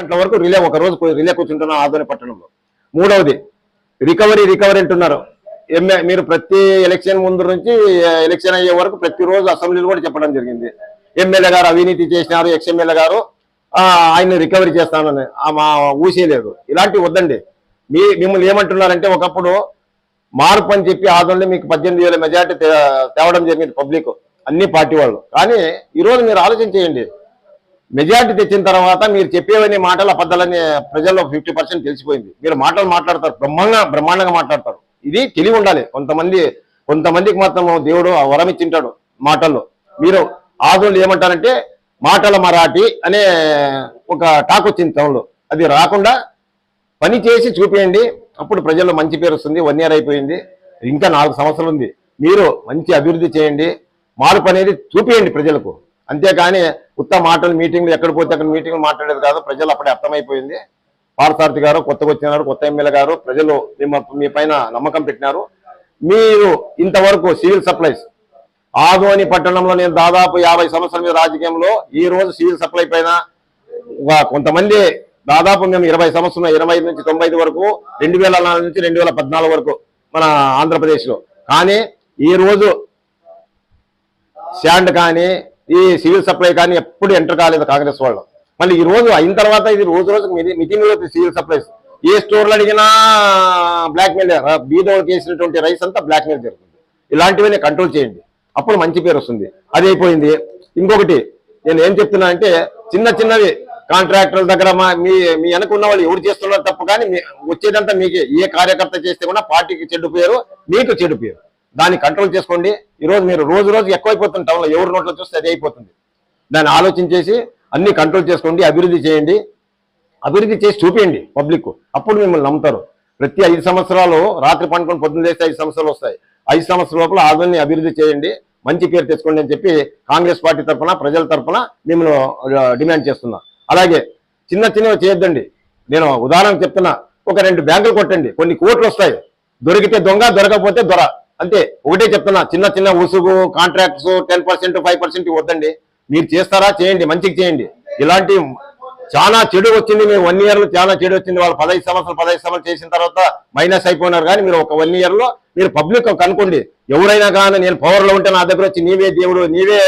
గంటల వరకు రిలే ఒక రోజు రిలే కూర్చుంటున్నాం ఆదోని పట్టణంలో. మూడవది రికవరీ రికవరీ అంటున్నారు. ఎంఏ మీరు ప్రతి ఎలక్షన్ ముందు నుంచి ఎలక్షన్ అయ్యే వరకు ప్రతిరోజు అసెంబ్లీలు కూడా చెప్పడం జరిగింది. ఎమ్మెల్యే గారు అవినీతి చేసినారు ఎక్స్ఎమ్మెల్యే గారు ఆయన్ని రికవరీ చేస్తానని. ఆ, మా ఊసేయలేదు ఇలాంటివి వద్దండి. మీ మిమ్మల్ని ఏమంటున్నారంటే ఒకప్పుడు మార్పు అని చెప్పి ఆదోళన మీకు పద్దెనిమిది వేల మెజార్టీ తే- తేవడం జరిగింది పబ్లిక్ అన్ని పార్టీ వాళ్ళు. కానీ ఈరోజు మీరు ఆలోచన చేయండి. మెజార్టీ తెచ్చిన తర్వాత మీరు చెప్పేవన్నీ మాటలు అబద్ధాలని ప్రజల్లో ఫిఫ్టీ పర్సెంట్ తెలిసిపోయింది. మీరు మాటలు మాట్లాడతారు బ్రహ్మంగా బ్రహ్మాండంగా మాట్లాడతారు. ఇది తెలివి ఉండాలి. కొంతమంది కొంతమందికి మాత్రం దేవుడు ఆ వరం ఇచ్చింటాడు మాటల్లో. మీరు ఆధులు ఏమంటారంటే మాటల మరాఠీ అనే ఒక టాక్ వచ్చింది టౌన్లో. అది రాకుండా పని చేసి చూపేయండి అప్పుడు ప్రజల్లో మంచి పేరు వస్తుంది వన్ ఇయర్ అయిపోయింది ఇంకా నాలుగు సంవత్సరాలు ఉంది. మీరు మంచి అభివృద్ధి చేయండి మార్పు అనేది చూపేయండి ప్రజలకు. అంతేకాని ఉత్త మాటలు మీటింగ్లు ఎక్కడ పోతే అక్కడ మీటింగ్లు మాట్లాడేది కాదు. ప్రజలు అప్పుడే అర్థమైపోయింది. పార్థసారథి గారు కొత్తగా వచ్చినారు కొత్త ఎమ్మెల్యే గారు. ప్రజలు మీ పైన నమ్మకం పెట్టినారు. మీరు ఇంతవరకు సివిల్ సప్లైస్ ఆదోని పట్టణంలో నేను దాదాపు యాభై సంవత్సరాల మీద రాజకీయంలో ఈ రోజు సివిల్ సప్లై పైన కొంతమంది దాదాపు మేము ఇరవై సంవత్సరం ఇరవై ఐదు నుంచి తొంభై ఐదు వరకు రెండు వేల నాలుగు నుంచి రెండు వేల పద్నాలుగు వరకు మన ఆంధ్రప్రదేశ్లో. కానీ ఈ రోజు శాండ్ కానీ ఈ సివిల్ సప్లై కానీ ఎప్పుడు ఎంటర్ కాలేదు కాంగ్రెస్ వాళ్ళు. మళ్ళీ ఈ రోజు అయిన తర్వాత ఇది రోజు రోజు మితి సివిల్ సప్లైస్. ఏ స్టోర్లు అడిగినా బ్లాక్మెయిల్ బీదోళ్ళకి వేసినటువంటి రైస్ అంతా బ్లాక్మెయిల్ జరుగుతుంది. ఇలాంటివన్నీ కంట్రోల్ చేయండి. అప్పుడు మంచి పేరు వస్తుంది. అది అయిపోయింది. ఇంకొకటి నేను ఏం చెప్తున్నా అంటే చిన్న చిన్నవి కాంట్రాక్టర్ల దగ్గర మా మీ మీ వెనక ఉన్న వాళ్ళు ఎవరు చేస్తున్నారు తప్ప కానీ మీ- వచ్చేదంతా మీకే. ఏ కార్యకర్త చేస్తే కూడా పార్టీకి చెడు పేరు మీకు చెడు పేరు. దాన్ని కంట్రోల్ చేసుకోండి. ఈరోజు మీరు రోజు రోజు ఎక్కువైపోతుంది టౌన్లో ఎవరి నోట్లో చూస్తే అది అయిపోతుంది. దాన్ని ఆలోచించేసి అన్ని కంట్రోల్ చేసుకోండి అభివృద్ధి చేయండి. అభివృద్ధి చేసి చూపించండి పబ్లిక్ అప్పుడు మిమ్మల్ని నమ్ముతారు. ప్రతి ఐదు సంవత్సరాలు రాత్రి పండుకొని పొద్దున్న చేస్తే ఐదు సంవత్సరాలు వస్తాయి. ఐదు సంవత్సరాల లోపల ఆదరణని అభివృద్ధి చేయండి. మంచి పేరు తెచ్చుకోండి అని చెప్పి కాంగ్రెస్ పార్టీ తరఫున ప్రజల తరఫున మిమ్మల్ని డిమాండ్ చేస్తున్నా. అలాగే చిన్న చిన్నవి చేయొద్దండి. నేను ఉదాహరణ చెప్తున్నా. ఒక రెండు బ్యాంకులు కొట్టండి. కొన్ని కోట్లు వస్తాయి. దొరికితే దొంగ దొరకకపోతే దొర. అంతే. ఒకటే చెప్తున్నా చిన్న చిన్న ఉసుగు contracts ten percent five percent వద్దండి. మీరు చేస్తారా? చేయండి. మంచిగా చేయండి. ఇలాంటి చాలా చెడు వచ్చింది. మీరు వన్ ఇయర్లో చాలా చెడు వచ్చింది. వాళ్ళు పదహైదు సంవత్సరాలు పదహైదు సంవత్సరాలు చేసిన తర్వాత మైనస్ అయిపోయినారు. కానీ మీరు ఒక వన్ ఇయర్లో మీరు పబ్లిక్ కనుకోండి ఎవరైనా కానీ నేను పవర్లో ఉంటే నా దగ్గర వచ్చి నీవే దేవుడు నీవే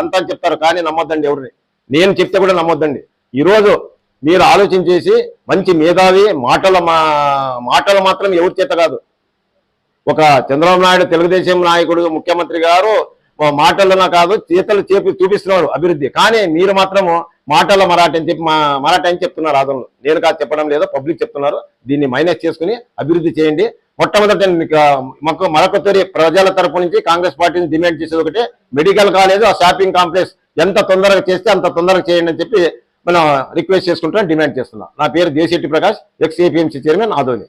అంతా అని చెప్తారు. కానీ నమ్మొద్దండి ఎవరిని. నేను చెప్తే కూడా నమ్మొద్దండి. ఈరోజు మీరు ఆలోచన చేసి మంచి మేధావి మాటల మా మాటలు మాత్రం ఎవరి చేత కాదు. ఒక చంద్రబాబు నాయుడు తెలుగుదేశం నాయకుడు ముఖ్యమంత్రి గారు ఓ కాదు చేతలు చేపి చూపిస్తున్నారు అభివృద్ధి. కానీ మీరు మాత్రము మాటల మరాఠీ అని చెప్పి మా మరాఠీ అని చెప్తున్నారు ఆదంలో నేను కాదు చెప్పడం లేదో పబ్లిక్ చెప్తున్నారు. దీన్ని మైనస్ చేసుకుని అభివృద్ధి చేయండి. మొట్టమొదటి మాకు మరొక తొలి ప్రజల తరపు నుంచి కాంగ్రెస్ పార్టీని డిమాండ్ చేసేది ఒకటి మెడికల్ కాలేజ్ ఆ షాపింగ్ కాంప్లెక్స్ ఎంత తొందరగా చేస్తే అంత తొందరగా చేయండి అని చెప్పి మనం రిక్వెస్ట్ చేసుకుంటున్నాం డిమాండ్ చేస్తున్నాం. నా పేరు Desetti Prakash ex APMC chairman Adoni.